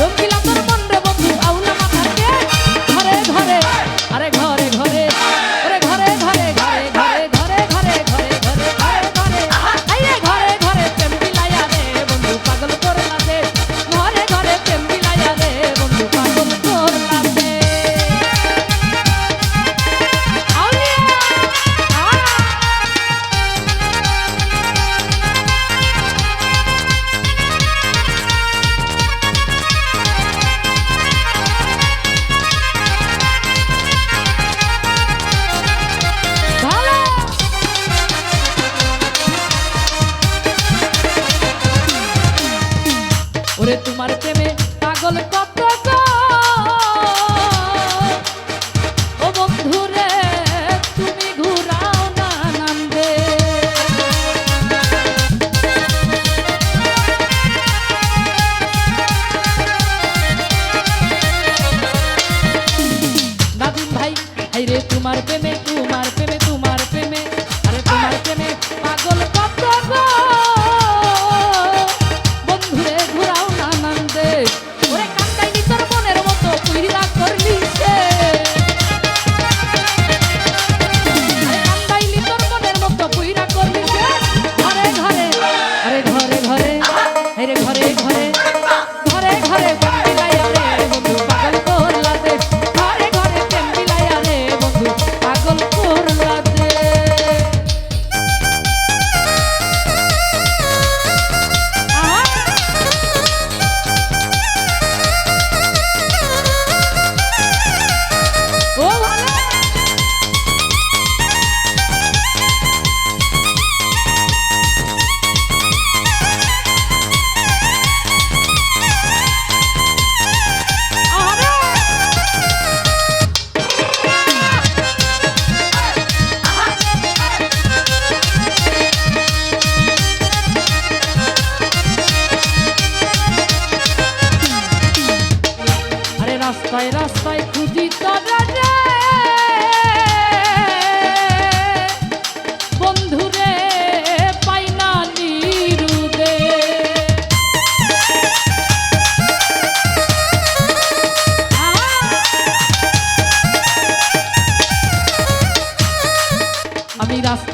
রখিলা তোর বন্ধু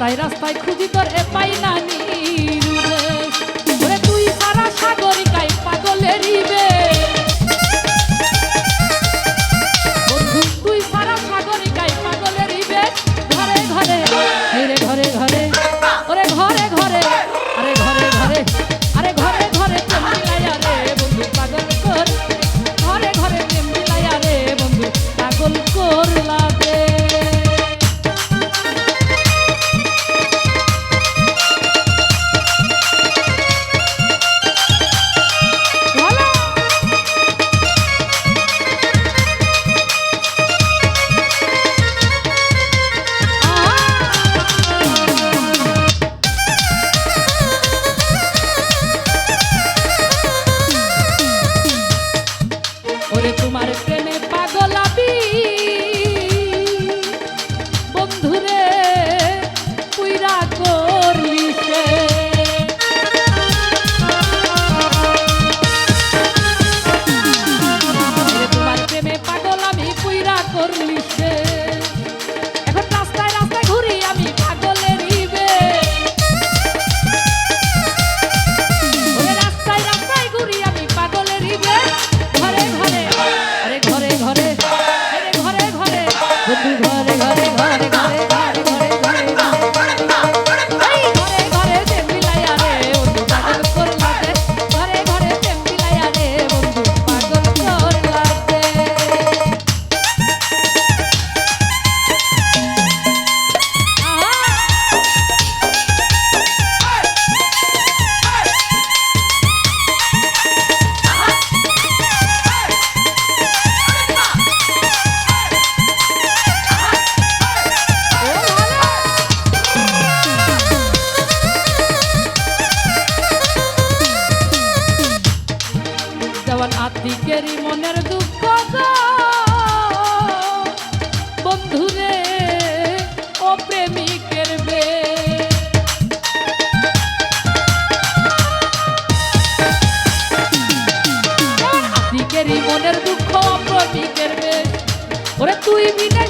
তাই রাস্তায় খুঁজি তোর এ পাই না আমার আত্মিকেরই মনের দুঃখ বন্ধুরে ও প্রেমিকের বে আত্মিকেরই মনের দুঃখ প্রেমিকের বে ওরে তুই মিলে